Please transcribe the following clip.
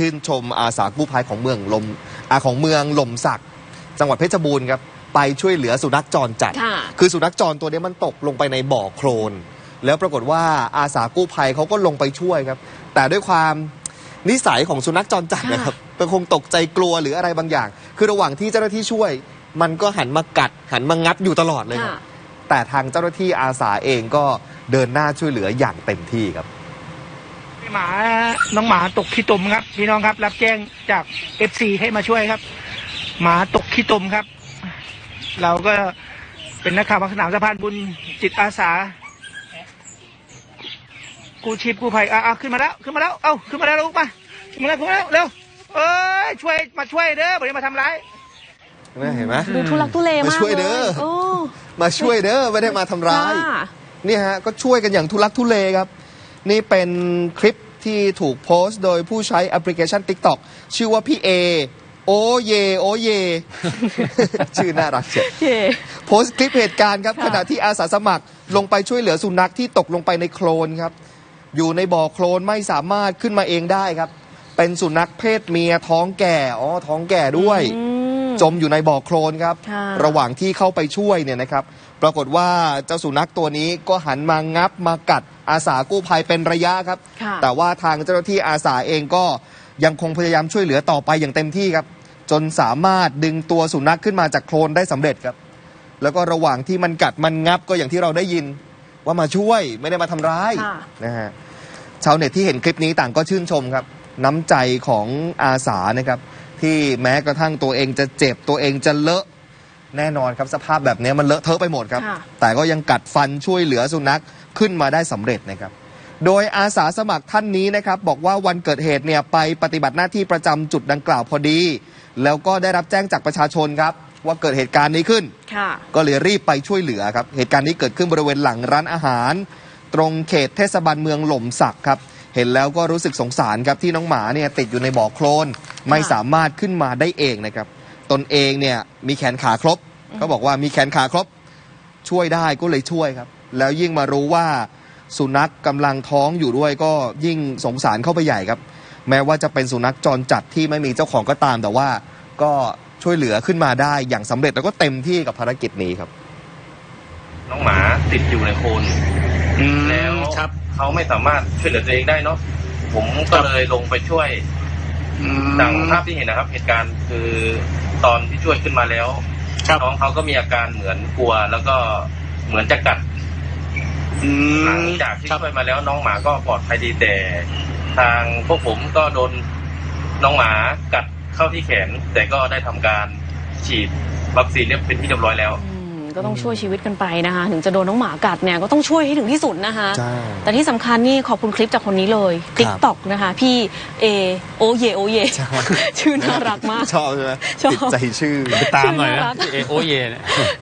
ชื่นชมอาสากู้ภัยของเมืองลมอาของเมืองลมสัก จังหวัดเพชรบูรณ์ครับไปช่วยเหลือสุนัขจรจัด ค่ะ คือสุนัขจรตัวเนี้ยมันตกลงไปในบ่อโคลน แล้วปรากฏว่าอาสากู้ภัยเขาก็ลงไปช่วยครับ แต่ด้วยความนิสัยของสุนัขจรจัดนะครับมันคงตกใจกลัวหรืออะไรบางอย่าง คือระหว่างที่เจ้าหน้าที่ช่วย มันก็หันมากัด หันมางับอยู่ตลอดเลยครับ ค่ะ แต่ทางเจ้าหน้าที่อาสาเองก็เดินหน้าช่วยเหลืออย่างเต็มที่ครับ หมาน้องหมาตกขี้ตมครับ พี่น้องครับ รับแจ้งจากเอฟซีให้มาช่วยครับ หมาตกขี้ตมครับ เราก็เป็นนักข่าวพักสนามสะพานบุญจิตอาสากู้ชีพกู้ภัยอะอะขึ้นมาแล้วขึ้นมาแล้วเอ้าขึ้นมาแล้วลูกมาขึ้นมาแล้วขึ้นมาแล้วเร็วเอ้ยช่วยมาช่วยเด้อบ่ได้มาทำร้ายเห็นไหมดูทุลักทุเลมากมาช่วยเด้อลโอ้มาช่วยเด้อไม่ได้มาทำร้าย ค่ะเนี่ยฮะก็ช่วยกันอย่างทุลักทุเลครับ นี่เป็นคลิป ที่ถูกโพสต์โดยผู้ใช้แอปพลิเคชัน TikTok ชื่อว่าพี่เอโอเย โอเย ชื่อน่ารักเชียวเย่โพสต์คลิปเหตุการณ์ครับค่ะขณะที่อาสาสมัครลงไปช่วยเหลือสุนัขที่ตกลงไปในโคลนครับ อยู่ในบ่อโคลนไม่สามารถขึ้นมาเองได้ครับ เป็นสุนัขเพศเมียท้องแก่อ๋อท้องแก่ด้วยอืม จมอยู่ในบ่อโคลนครับ ค่ะ ระหว่างที่เข้าไปช่วยเนี่ยนะครับ ปรากฏว่าเจ้าสุนัขตัวนี้ก็หันมางับมากัดอาสากู้ภัยเป็นระยะครับ ค่ะ แต่ว่าทางเจ้าหน้าที่อาสาเองก็ยังคงพยายามช่วยเหลือต่อไปอย่างเต็มที่ครับ จนสามารถดึงตัวสุนัขขึ้นมาจากโคลนได้สำเร็จครับ แล้วก็ระหว่างที่มันกัดมันงับก็อย่างที่เราได้ยิน ว่ามาช่วยไม่ได้มาทำร้ายค่ะ นะฮะชาวเน็ตที่เห็นคลิปนี้ต่างก็ชื่นชมครับ น้ำใจของอาสานะครับ ที่แม้กระทั่งตัวเองจะเจ็บตัวเองจะเลอะแน่นอนครับสภาพแบบนี้มันเลอะเทอะไปหมดครับค่ะแต่ก็ยังกัดฟันช่วยเหลือสุนัขขึ้นมาได้สำเร็จนะครับโดยอาสาสมัครท่านนี้นะครับ บอกว่าวันเกิดเหตุเนี่ยไปปฏิบัติหน้าที่ประจำจุดดังกล่าวพอดี แล้วก็ได้รับแจ้งจากประชาชนครับ ว่าเกิดเหตุการณ์นี้ขึ้นค่ะก็เลยรีบไปช่วยเหลือครับ เหตุการณ์นี้เกิดขึ้นบริเวณหลังร้านอาหาร ตรงเขตเทศบาลเมืองหล่มสักครับ เห็นแล้วก็รู้สึกสงสารครับที่น้องหมาเนี่ยติดอยู่ในบ่อโคลน ไม่สามารถขึ้นมาได้เองนะครับ ตนเองเนี่ยมีแขนขาครบเขาบอกว่ามีแขนขาครบ ช่วยได้ก็เลยช่วยครับ แล้วยิ่งมารู้ว่าสุนัขกำลังท้องอยู่ด้วยก็ยิ่งสงสารเข้าไปใหญ่ครับ แม้ว่าจะเป็นสุนัขจรจัดที่ไม่มีเจ้าของก็ตาม แต่ว่าก็ช่วยเหลือขึ้นมาได้อย่างสำเร็จแล้วก็เต็มที่กับภารกิจนี้ครับ น้องหมาติดอยู่ในโคลนแล้วครับเขาไม่สามารถช่วยเหลือตัวเองได้เนาะผมก็เลยลงไปช่วย ดังภาพที่เห็นนะครับ เหตุการณ์คือตอนที่ช่วยขึ้นมาแล้วครับน้องเขาก็มีอาการเหมือนกลัว แล้วก็เหมือนจะกัดอืหลังมจากที่ครับช่วยมาแล้วน้องหมาก็ปลอดภัยดีแต่ ทางพวกผมก็โดนน้องหมากัดเข้าที่แขน แต่ก็ได้ทำการฉีดวัคซีนเรียบเป็นที่เรียบร้อยแล้วอืม ก็ต้องช่วยชีวิตกันไปนะคะ ถึงจะโดนน้องหมากัดเนี่ยก็ต้องช่วยให้ถึงที่สุดนะคะ ใช่ แต่ที่สำคัญนี่ขอบคุณคลิปจากคนนี้เลยครับติ๊กต็อกนะคะ พี่เอโอเยโอเย ใช่ ชื่อน่ารักมาก ชอบใช่ไหมชอบ ติดใจชื่อไปตามหน่อยชื่อน่ารันะกพี่เอโอเยเนี่ย